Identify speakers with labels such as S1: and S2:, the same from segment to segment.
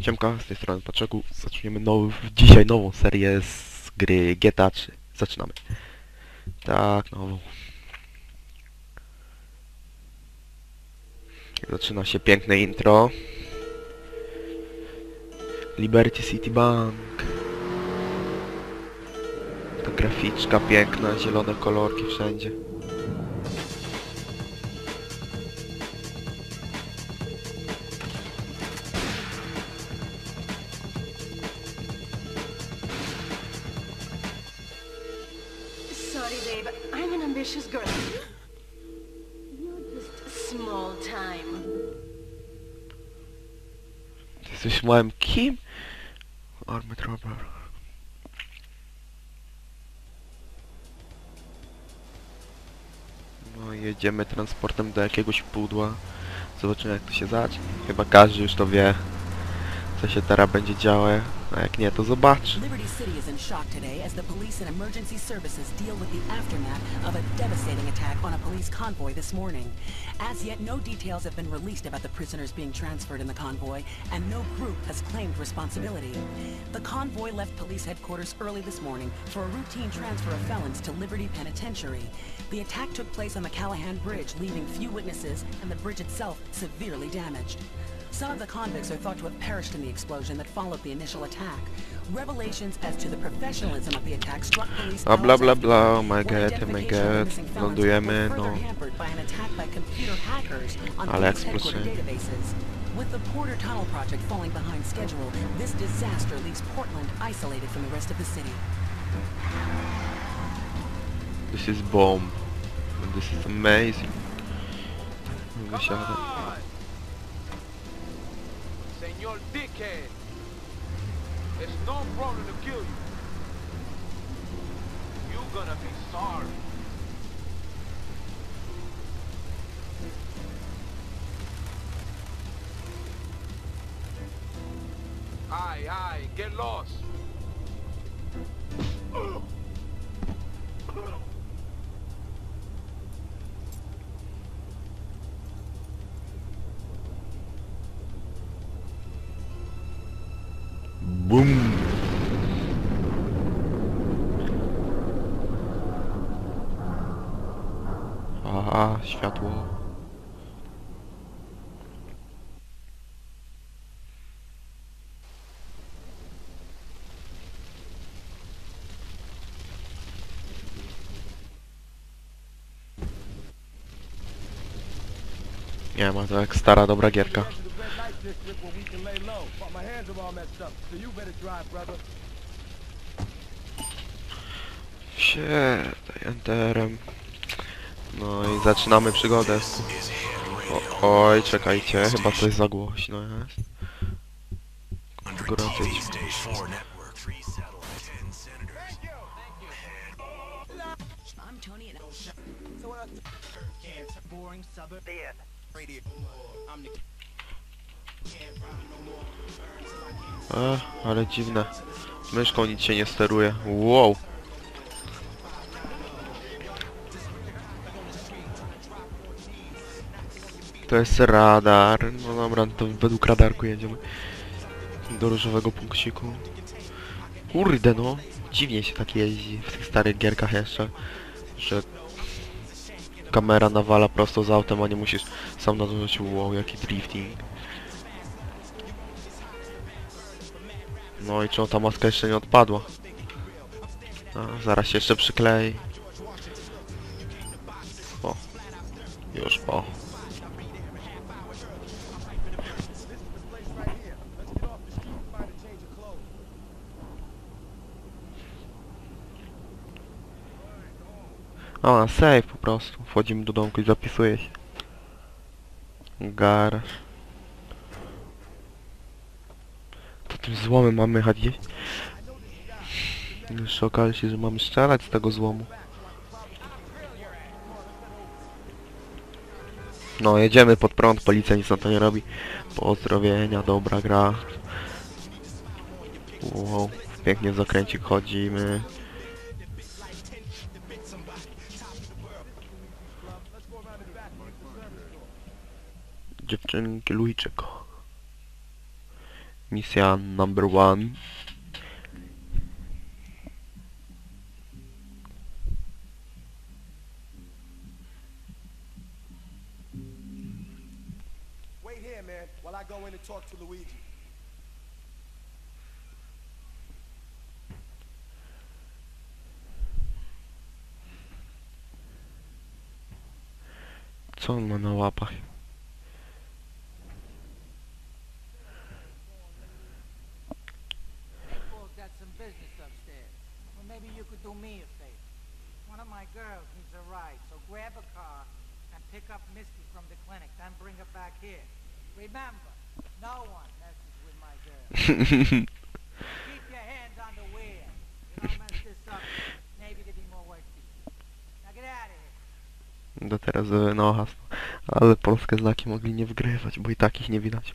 S1: Siemka, z tej strony Paczegu. Zaczniemy nowy, dzisiaj nową serię z gry GTA 3. Zaczynamy. Tak, nową. Zaczyna się piękne intro. Liberty City Bank. Ta graficzka piękna, zielone kolorki wszędzie. No jedziemy transportem do jakiegoś pudła. Zobaczymy jak to się zacznie. Chyba każdy już to wie, co się teraz będzie działo, a jak nie to zobaczy.
S2: Liberty City is in shock today as the police and emergency services deal with the aftermath of a devastating attack on a police convoy this morning. As yet, no details have been released about the prisoners being transferred in the convoy, and no group has claimed responsibility. The convoy left police headquarters early this morning for a routine transfer of felons to Liberty Penitentiary. The attack took place on the Callahan Bridge, leaving few witnesses and the bridge itself severely damaged. Some of the convicts are thought to have perished in the explosion that followed the initial attack. Revelations as to the professionalism of the attack struck police ah,
S1: A bla
S2: hours
S1: bla
S2: after
S1: bla, oh my god, oh my
S2: identification of the
S1: god.
S2: missing felons
S1: Lądujemy,
S2: were further
S1: no. Oh.
S2: hampered by an attack by computer hackers on
S1: Ale
S2: police headquarter
S1: eksplosy.
S2: databases. With the Porter Tunnel project falling behind schedule, this disaster leaves Portland isolated from the rest of the city.
S1: This is bomb. This is amazing. Wysiadam.
S3: on! Senor Dickhead! It's no problem to kill you. You're gonna be sorry. Aye, aye, get lost.
S1: Światło. Nie ma to jak stara dobra gierka. Siedaj enterem. No i zaczynamy przygodę. O, oj, czekajcie, chyba coś za głośno jest. Gorąco ci.
S2: I'm Tony and
S1: E, ale dziwne. Myszką nic się nie steruje. Wow. To jest radar. No dobra, to według radarku jedziemy. Do różowego punkciku. Kurde no. Dziwnie się tak jeździ w tych starych gierkach jeszcze. Że kamera nawala prosto z autem, a nie musisz sam nadążyć. Wow, jaki drifting. No i czemu ta maska jeszcze nie odpadła? A, zaraz się jeszcze przyklei. O. Już po. A, save po prostu. Wchodzimy do domku i zapisuje się. Garaż. To tym złomem mamy jechać gdzieś? Okaże się, że mamy strzelać z tego złomu. No, jedziemy pod prąd, policja nic na to nie robi. Pozdrowienia, dobra gra. Wow, pięknie w zakręcik chodzimy. Dziewczynki, lujcie go. Misja number one. Co on ma na łapach?
S4: Do me a favor. One of my girls needs a ride, so grab a car and pick up Misty from the clinic, then bring her back here. Remember, no one messes with my girl. Keep your hands on the wheel. You don't mess this up, maybe there'll be more work for you. Now get out of here.
S1: Do teraz e, no hasło. Ale polskie znaki mogli nie wgrywać, bo i takich nie widać.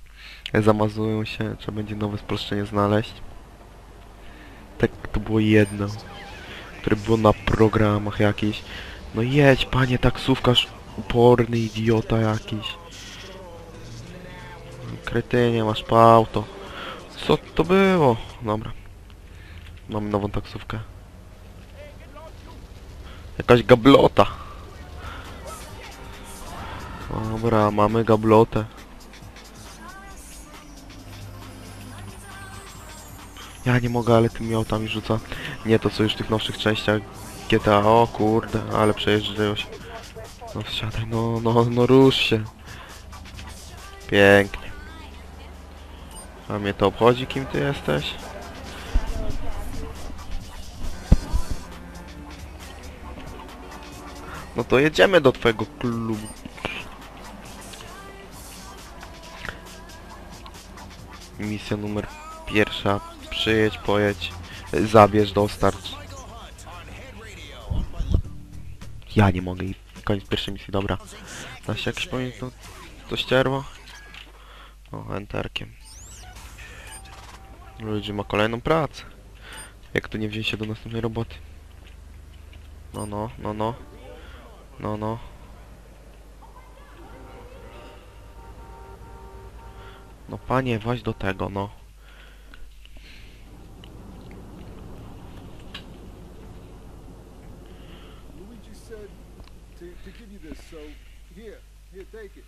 S1: Zamazują się, trzeba będzie nowe spolszczenie znaleźć. Tak to było jedno, które było na programach jakiś. No jedź panie taksówkarz, uporny idiota jakiś. Kretynie, masz po auto. Co to było? Dobra. Mamy nową taksówkę. Jakaś gablota. Dobra, mamy gablotę. Ja nie mogę, ale tym miotami rzuca. Nie to co już w tych nowszych częściach GTA. O kurde, ale przejeżdżają się. No wsiadaj, no, no, no rusz się. Pięknie. A mnie to obchodzi, kim ty jesteś? No to jedziemy do twojego klubu. Misja numer pierwsza. Przyjedź, pojedź, zabierz, dostarcz. Ja nie mogę i koniec pierwszej misji, dobra. Da się jakiś pamięć to, ścierwo? O, enterkiem. Luigi ma kolejną pracę. Jak tu nie wziąć się do następnej roboty? No, no, no, no. No, no. No panie, właśnie do tego, no.
S5: Luigi said to, to give you this, so here, here, take it.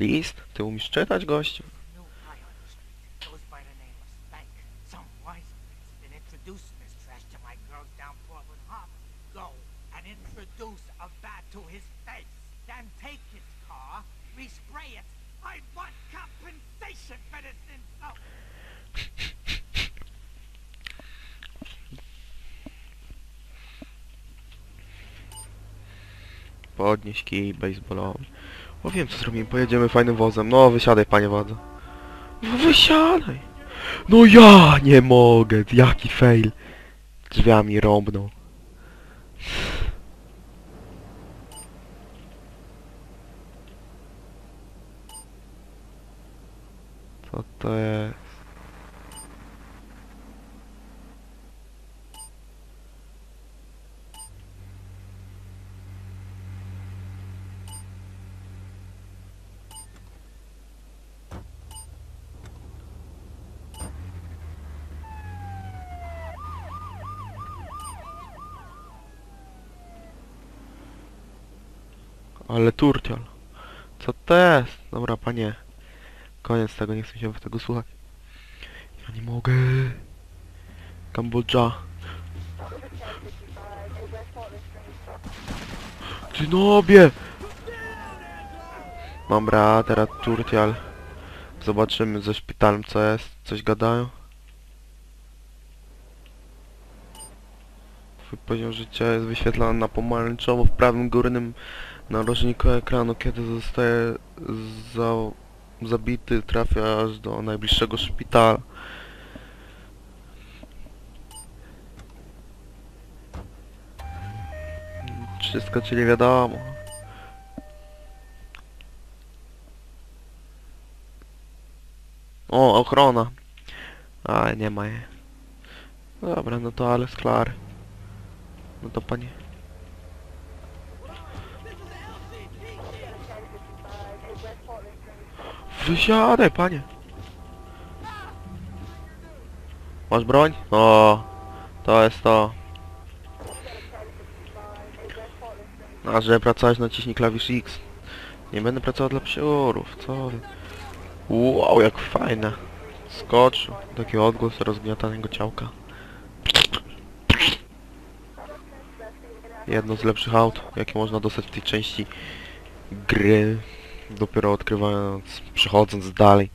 S1: List? Ty umiesz czytać, gościu?
S4: New guy on the street goes by the name of Spank. Some wise man's been introducing this trash to my girls down Portland Harbor. Go and introduce a bat to his face. Then take his car, respray it. I want compensation for this insult.
S1: Podnieś kij baseballowy. O wiem co zrobimy, pojedziemy fajnym wozem. No wysiadaj panie wodzu. No wysiadaj! No ja nie mogę, jaki fail. Drzwiami rąbną. Co to jest? Ale turciol. Co to jest? Dobra, panie. Koniec tego, nie chcę się tego słuchać. Ja nie mogę. Kambodża. Ty nobie! Dobra, teraz turcial. Zobaczymy ze szpitalem co jest. Coś gadają. Twój poziom życia jest wyświetlany na pomarańczowo w prawym górnym narożniku ekranu, kiedy zostaje za, zabity, trafia aż do najbliższego szpitala. Wszystko czyli wiadomo. O, ochrona. A, nie ma jej. Dobra, no to ale klar. No to panie. Wysiadaj, panie. Masz broń? O, to jest to. A żeby pracować naciśnij klawisz X. Nie będę pracował dla psiorów, co wy. Wow, jak fajne. Skoczył. Taki odgłos rozgniatanego ciałka. Jedno z lepszych aut, jakie można dostać w tej części gry. Dopiero odkrywając, przechodząc dalej.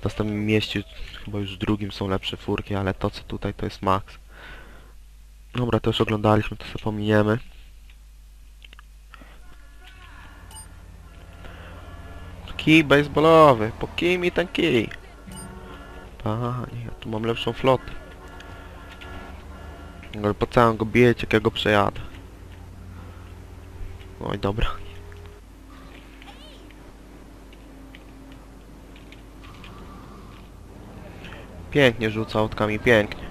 S1: W następnym mieście, chyba już drugim są lepsze furki, ale to co tutaj to jest max. Dobra, to już oglądaliśmy, to sobie pominiemy. Kij baseballowy, po kij mi ten kij. Panie, ja tu mam lepszą flotę. Ale po całym go bijecie, jak ja go przejadę. Oj, dobra. Pięknie rzuca autkami, pięknie.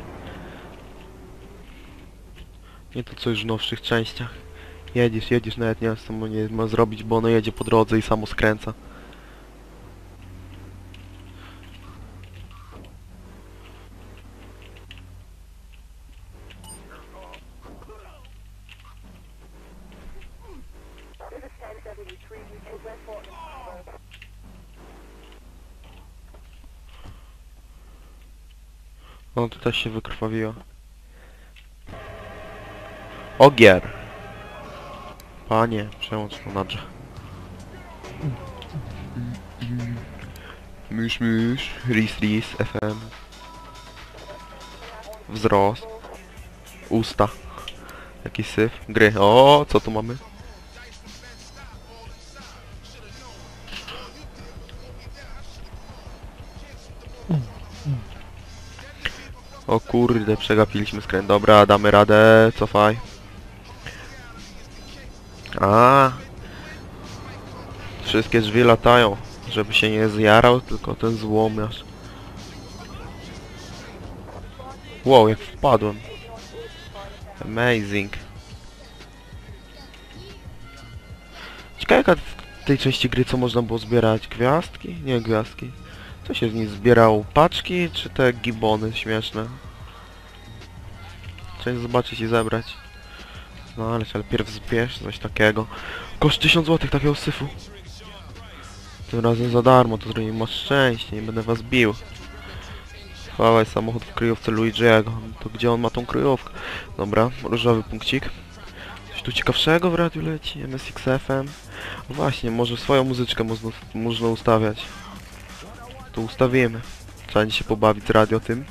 S1: Nie to co już w nowszych częściach. Jedziesz, jedziesz, nawet nie wiesz co mu nie ma zrobić, bo ono jedzie po drodze i samo skręca. O, tu też się wykrwawiło. Ogier! Panie, przełącz to na drze. Mysz, mysz, ris, ris, FM. Wzrost. Usta. Jaki syf. Gry. O, co tu mamy? Kurde, przegapiliśmy skręt. Dobra, damy radę, cofaj. A. Wszystkie drzwi latają, żeby się nie zjarał, tylko ten złomiarz. Wow, jak wpadłem. Amazing. Ciekawe jaka w tej części gry co można było zbierać? Gwiazdki? Nie gwiazdki. Co się z nich zbierał? Paczki czy te gibony śmieszne? Trzeba zobaczyć i zebrać. No ale ale pierw zbierz coś takiego. Koszt 1000 zł takiego syfu. Tym razem za darmo, to zrobimy masz szczęście, nie będę was bił. Chwała samochód w kryjówce Luigi'ego. To gdzie on ma tą kryjówkę? Dobra, różowy punkcik. Coś tu ciekawszego w radiu leci, MSX FM. No właśnie, może swoją muzyczkę można, można ustawiać. To ustawimy. Trzeba się pobawić z radio tym.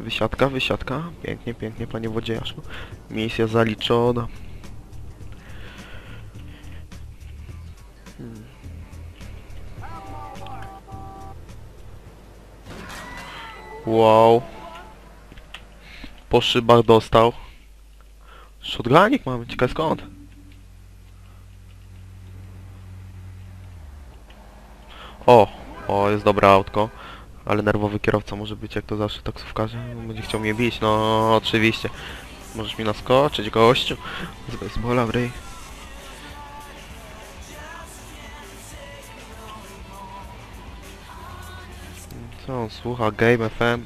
S1: Wysiadka, wysiadka. Pięknie, pięknie, panie wodziejaszku. Misja zaliczona. Hmm. Wow. Po szybach dostał. Shotgunik mamy, ciekawe skąd. O, o, jest dobre autko. Ale nerwowy kierowca może być jak to zawsze taksówkarze. Będzie chciał mnie bić, no oczywiście. Możesz mi naskoczyć, gościu. Z baseballa w ryj. Co on słucha? Game FM.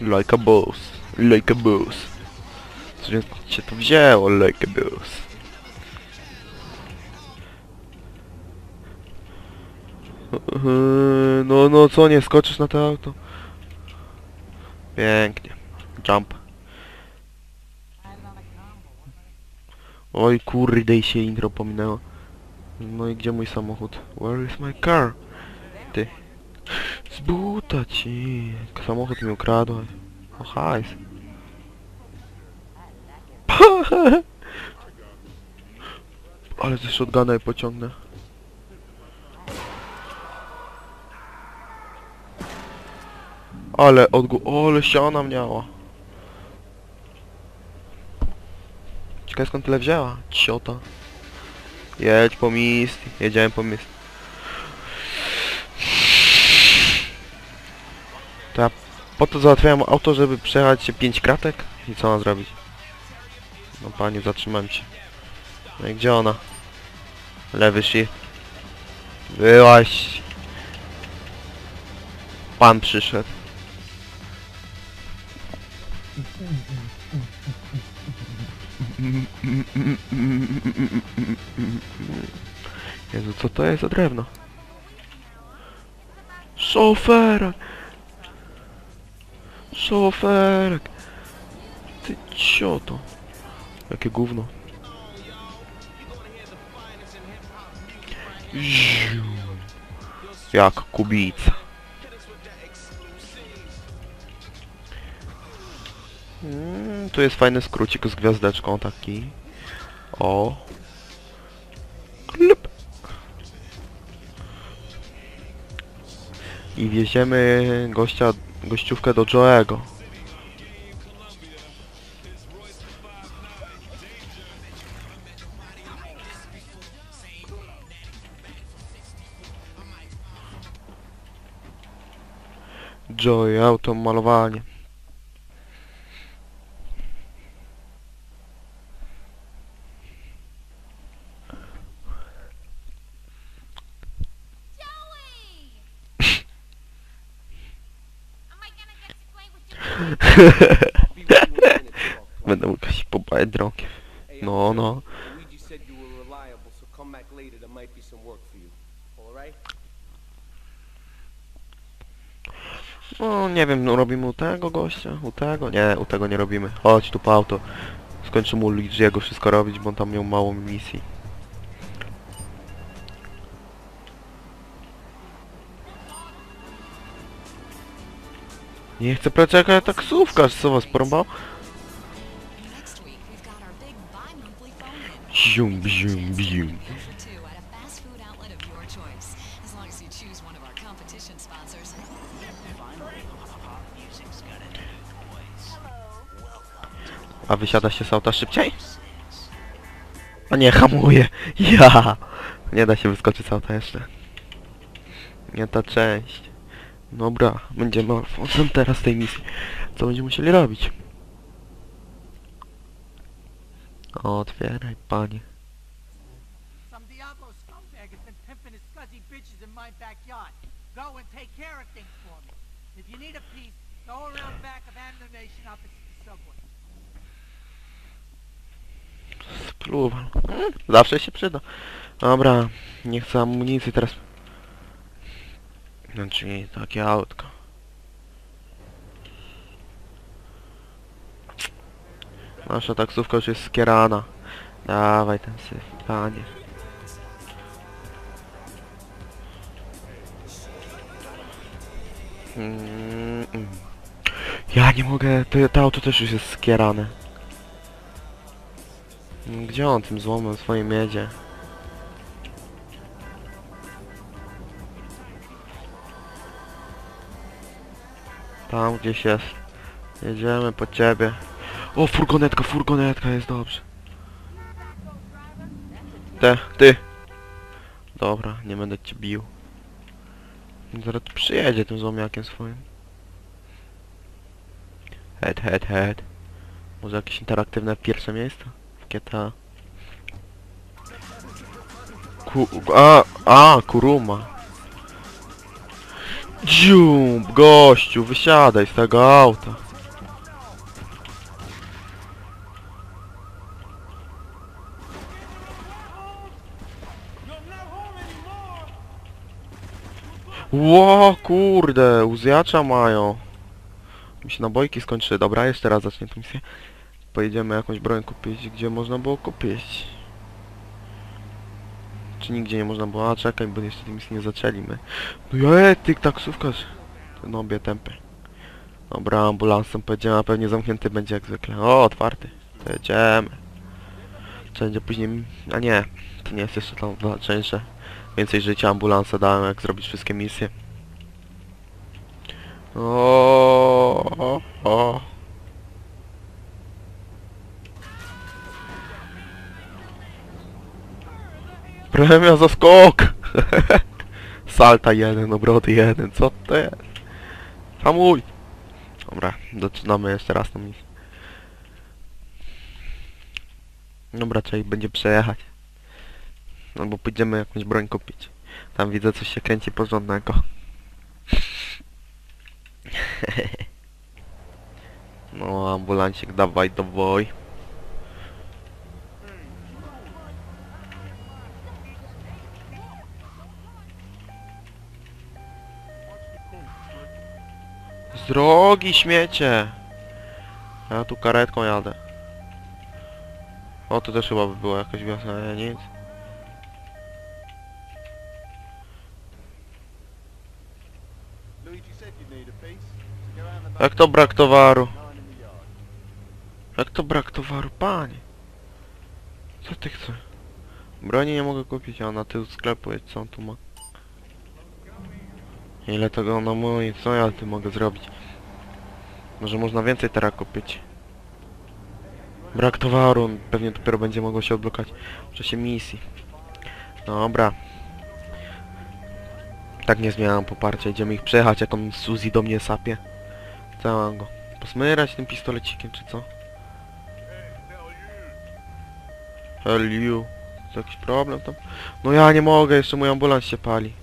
S1: Like a boss. Like a boss. Skąd się to wzięło? Like a boss. Yy, No, no co, nie skoczysz na to auto? Pięknie. Jump. Oj kurde i się intro pominęło. No i gdzie mój samochód? Where is my car? Ty. Z buta ci. Samochód mi ukradłeś. O hajs. Ale ze shotguna je pociągnę. Ale odgł... Ale siana miała. Ciekawe skąd tyle wzięła. Ciota. Jedź po Misty. Jedziałem po Misty. To ja Po to załatwiałem auto, żeby przejechać się 5 kratek? I co mam zrobić? No panie, zatrzymam się. No i gdzie ona? Lewy shift. Byłaś. Pan przyszedł. Jezu, co to jest za drewno? Szoferek! Szoferek! Ty cioto. Jakie gówno. Jak kubica. Mm, tu jest fajny skrócik z gwiazdeczką taki. O. Klup. I wieziemy gościa, gościówkę do Joego. Joy, auto, malowanie.
S6: Am I gonna get to play with you?
S1: Będę mógł się pobać drogiem. No, no. No, nie wiem, no robimy u tego gościa? U tego? Nie, u tego nie robimy. Chodź tu po auto. Skończymy u Luigi'ego wszystko robić, bo on tam miał mało misji. Nie chcę poczekać taksówkarz, co was porąbał? Zium, zium, zium.
S6: A
S1: wysiada się z auta szybciej? A nie, hamuje. Ja! Nie da się wyskoczyć z auta jeszcze. Nie ta część. Dobra, będziemy Alfonsem teraz tej misji. Co będziemy musieli robić? Otwieraj, panie. Spluwal. Mm, Zawsze się przyda. Dobra, nie chcę amunicji teraz. Znaczy, takie autko. Nasza taksówka już jest skierana. Dawaj ten syf, panie. Ja nie mogę, to, to auto też już jest skierane. Gdzie on tym złomem swoje miedzie? Tam gdzieś jest. Jedziemy po ciebie. O, furgonetka, furgonetka, jest dobrze. Te, ty. Dobra, nie będę cię bił. Zaraz tu przyjedzie tym złomiakiem swoim. Head, head, head. Może jakieś interaktywne pierwsze miejsce? W GTA. Ku... A, a, Kuruma. Dziób, gościu, wysiadaj z tego auta. Ło, kurde, uzjacza mają. Mi się nabojki skończyły. Dobra, jeszcze raz zacznie tę misję. Pojedziemy jakąś broń kupić, gdzie można było kupić. Czy nigdzie nie można było? A czekaj, bo jeszcze tej misji nie zaczęliśmy. No ja, ty taksówkarz. Ten obie tempy. Dobra, ambulansem pojedziemy, a pewnie zamknięty będzie jak zwykle. O, otwarty. To jedziemy. Później... A nie, to nie jest jeszcze tam częściej. Więcej życia ambulansa dałem, jak zrobić wszystkie misje. O, o, o. Premia za skok! Salta jeden, obroty jeden, co to jest? Hamuj! Dobra, zaczynamy jeszcze raz misję. Dobra, trzeba ich będzie przejechać. Albo pójdziemy jakąś broń kupić. Tam widzę coś się kręci porządnego. No, ambulancik, dawaj, dawaj. Z drogi śmiecie! Ja tu karetką jadę. O, to też chyba by było jakaś wiosna, nie nic. Jak to brak towaru? Jak to brak towaru, panie? Co ty chcesz? Broni nie mogę kupić, a na tył sklepu jest co on tu ma? Ile tego na mój, co ja tu mogę zrobić? Może można więcej teraz kupić. Brak towaru, pewnie dopiero będzie mogło się odblokać w czasie misji. Dobra. Tak nie zmieniam poparcia, idziemy ich przejechać, jak on Suzy do mnie sapie. Mam go? Posmyrać tym pistolecikiem, czy co? Hell you. Jakiś problem tam? No ja nie mogę, jeszcze mój ambulans się pali.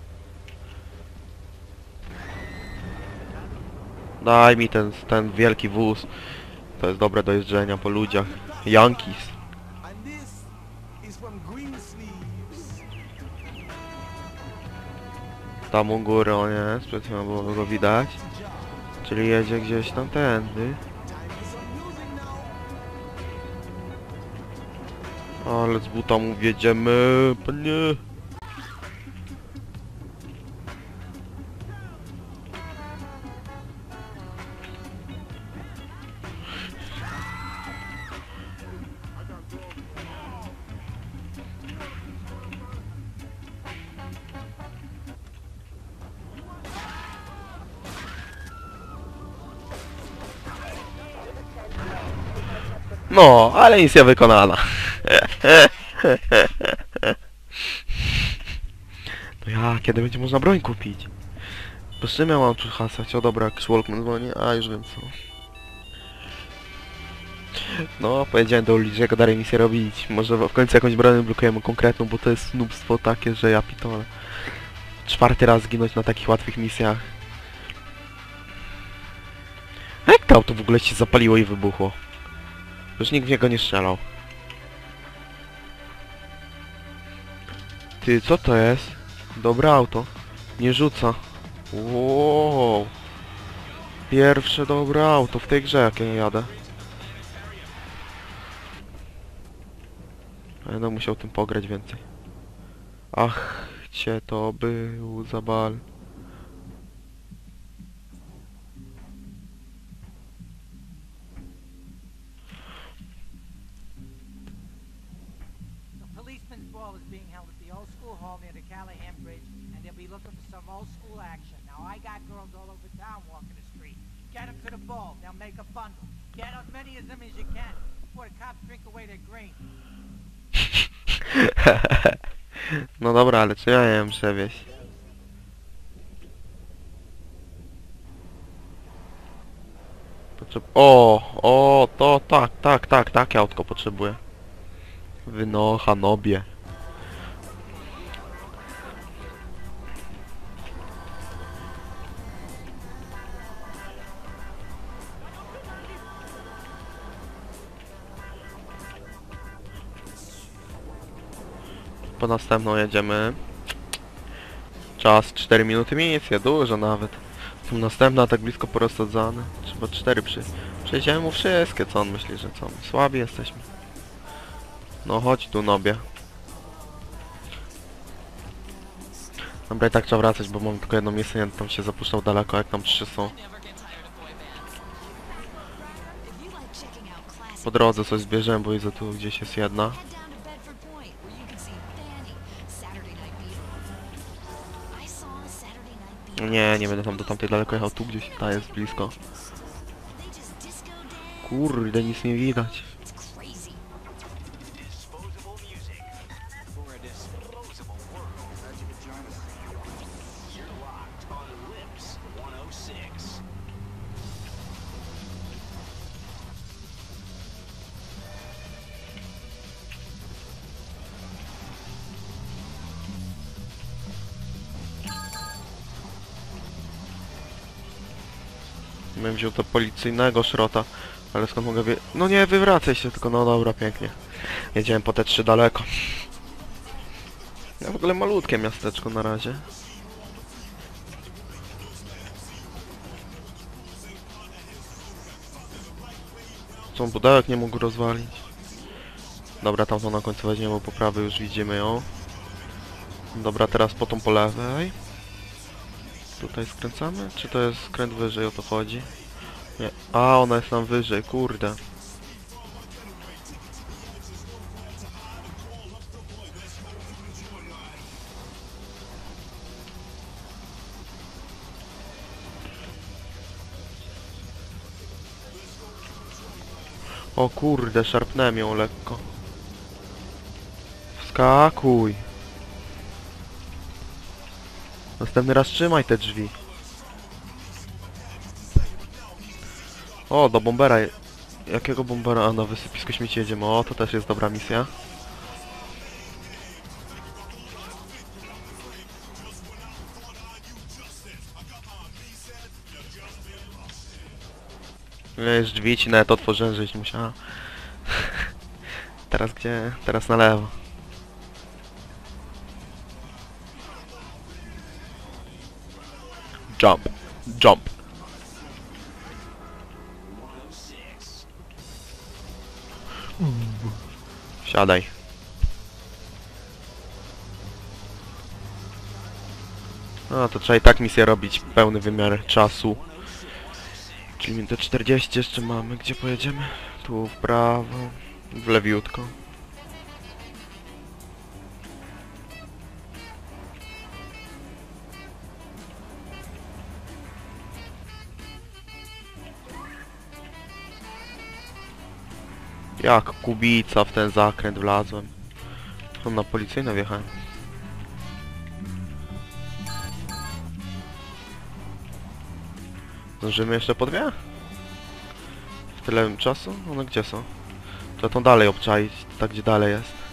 S1: Daj mi ten, ten wielki wóz. To jest dobre do jeżdżenia po ludziach. Yankees. Tam u góry on jest, przed chwilą było go widać. Czyli jedzie gdzieś tam tędy. Ale z buta mu wjedziemy, panie. No, ale misja wykonana. No ja, kiedy będzie można broń kupić? Czym ja mam tu hasać? O dobra, jakiś Walkman dzwoni, a już wiem co. No, powiedziałem do Lidziego dalej misję robić. Może w końcu jakąś broń blokujemy konkretną, bo to jest snubstwo takie, że ja pitole. Czwarty raz zginąć na takich łatwych misjach. A jak to auto w ogóle się zapaliło i wybuchło? Już nikt w niego nie strzelał. Ty, co to jest? Dobre auto. Nie rzuca. Wow. Pierwsze dobre auto w tej grze, jak ja jadę. Będę musiał tym pograć więcej. Ach, cię to był za
S4: ball is being held at the old school hall near the Callahan Bridge, and they'll be looking for some old school action. Now, I got girls all over town walking the street. Get them to the ball. They'll make a bundle. Get as many of them as you can before the cops drink away their green.
S1: no dobra, ale czy ja przewieźć? Potrzeb... O, o, to tak, tak, tak, takie autko potrzebuję. Wynocha, nobie. Po następną jedziemy. Czas 4 minuty misja, dużo nawet. Są następna, tak blisko porozsadzane. Trzeba 4 przy... Przejdziemy mu wszystkie, co on myśli, że co? Słabi jesteśmy. No chodź tu, nobie. Dobra, i tak trzeba wracać, bo mam tylko jedno miejsce, nie tam się zapuszczał daleko, jak tam trzy są. Po drodze coś zbierzemy, bo widzę tu gdzieś jest jedna. Nie, nie będę tam do tamtej daleko jechał, tu gdzieś ta jest blisko. Kurde, nic nie widać. Bym wziął to policyjnego szrota. Ale skąd mogę wie... No nie, wywracaj się, tylko no dobra, pięknie. Jedziemy po te trzy daleko. Ja w ogóle malutkie miasteczko na razie. Co, budełek nie mógł rozwalić? Dobra, tamtą na końcu weźmiemy, bo po prawej już widzimy ją. Dobra, teraz po tą po lewej. Tutaj skręcamy? Czy to jest skręt wyżej, o to chodzi? Nie. A, ona jest tam wyżej, kurde. O kurde, szarpnąłem ją lekko. Wskakuj. Następny raz trzymaj te drzwi. O, do bombera. Jakiego bombera? A, na wysypisko śmieci jedziemy. O, to też jest dobra misja. Wiesz, drzwi ci nawet otworzyłem, żeś musiała. Teraz gdzie? Teraz na lewo. Jump. Jump. Siadaj. No to trzeba i tak misję robić, pełny wymiar czasu. Czyli minutę 40 jeszcze mamy. Gdzie pojedziemy? Tu w prawo, w lewiutko. Jak kubica w ten zakręt wlazłem. Tam na policyjne wjechałem. Zdążymy jeszcze po dwie? W tyle czasu? One gdzie są? To tą dalej obczaić, tak gdzie dalej jest.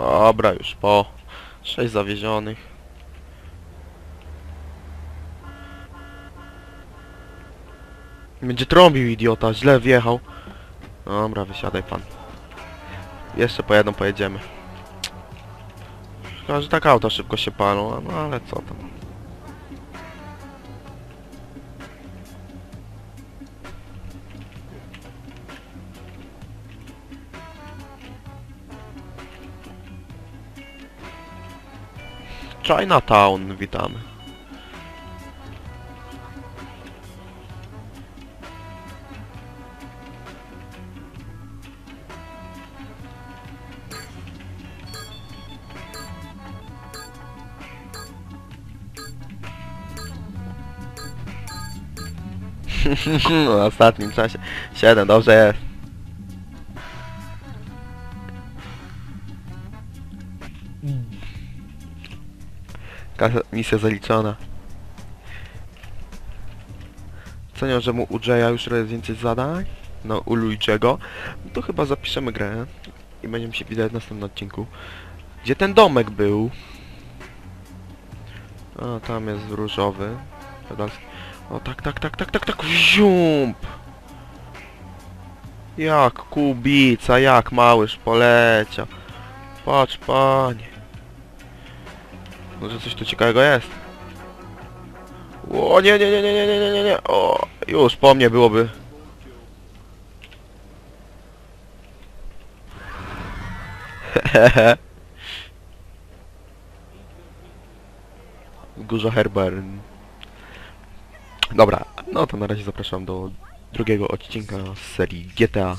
S1: Dobra, już po. Sześć zawiezionych. Będzie trąbił idiota, źle wjechał. Dobra, wysiadaj pan. Jeszcze po jedną pojedziemy. Szkoda, że tak auta szybko się palą, no ale co tam. Chinatown, witamy. w ostatnim czasie. 7, dobrze jest. Kasa- Misja zaliczona. Cenią, że mu u Jaya już jest więcej zadań. No, u Luigiego. To chyba zapiszemy grę. I będziemy się widać w następnym odcinku. Gdzie ten domek był? A, tam jest różowy. O, tak, tak, tak, tak, tak, tak, ziump! Jak kubica, jak małyż poleciał. Patrz, panie. Może coś tu ciekawego jest? O, nie, nie, nie, nie, nie, nie, nie, nie, nie. O, już po mnie byłoby. Górza Herbern. Dobra, no to na razie zapraszam do drugiego odcinka z serii GTA